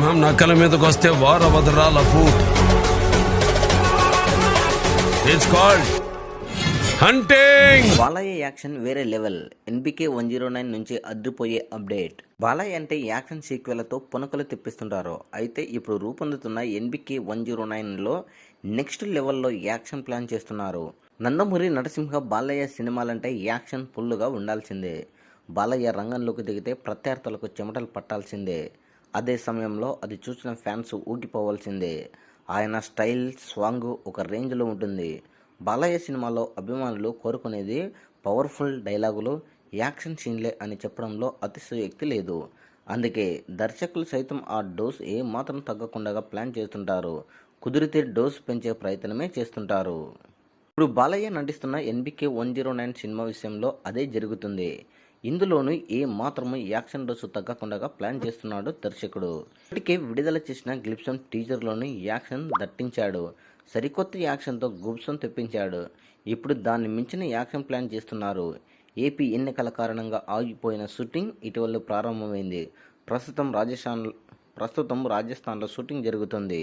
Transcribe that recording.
మనం నక్కల మీదకి వస్తే వార వదరాల food it's called hunting Balayya action వేరే level. NBK one zero nine నుంచి అద్రిపోయే అప్డేట్. బాలయ్య అంటే యాక్షన్ సీక్వెల్తో పునకలు తెప్పిస్తుంటారు. అయితే ఇప్పుడు రూపొందుతున్న ఎన్బికే వన్ జీరో నైన్లో నెక్స్ట్ లెవెల్లో యాక్షన్ ప్లాన్ చేస్తున్నారు. నందమూరి నరసింహ బాలయ్య సినిమాలంటే యాక్షన్ ఫుల్లుగా ఉండాల్సిందే. బాలయ్య రంగంలోకి దిగితే ప్రత్యర్థులకు చెమటలు పట్టాల్సిందే. అదే సమయంలో అది చూసిన ఫ్యాన్స్ ఊగిపోవాల్సిందే. ఆయన స్టైల్ స్వాంగ్ ఒక రేంజ్లో ఉంటుంది. బాలయ్య సినిమాలో అభిమానులు కోరుకునేది పవర్ఫుల్ డైలాగులు యాక్షన్ సీన్లే అని చెప్పడంలో అతిశయోక్తి లేదు. అందుకే దర్శకులు సైతం ఆ డోస్ ఏమాత్రం తగ్గకుండా ప్లాన్ చేస్తుంటారు. కుదిరితే డోస్ పెంచే ప్రయత్నమే చేస్తుంటారు. ఇప్పుడు బాలయ్య నటిస్తున్న NBK one zero nine cinema విషయంలో అదే జరుగుతుంది. ఇందులోనూ ఏ మాత్రము యాక్షన్ డోసు తగ్గకుండా ప్లాన్ చేస్తున్నాడు దర్శకుడు. ఇప్పటికే విడుదల చేసిన గ్లిప్సన్ టీజర్లోని యాక్షన్ దట్టించాడు. సరికొత్త యాక్షన్తో గుబ్సం తెప్పించాడు. ఇప్పుడు దాన్ని మించిన యాక్షన్ ప్లాన్ చేస్తున్నారు. ఏపీ ఎన్నికల కారణంగా ఆగిపోయిన షూటింగ్ ఇటీవల ప్రారంభమైంది. ప్రస్తుతం రాజస్థాన్ ప్రస్తుతం రాజస్థాన్లో షూటింగ్ జరుగుతుంది.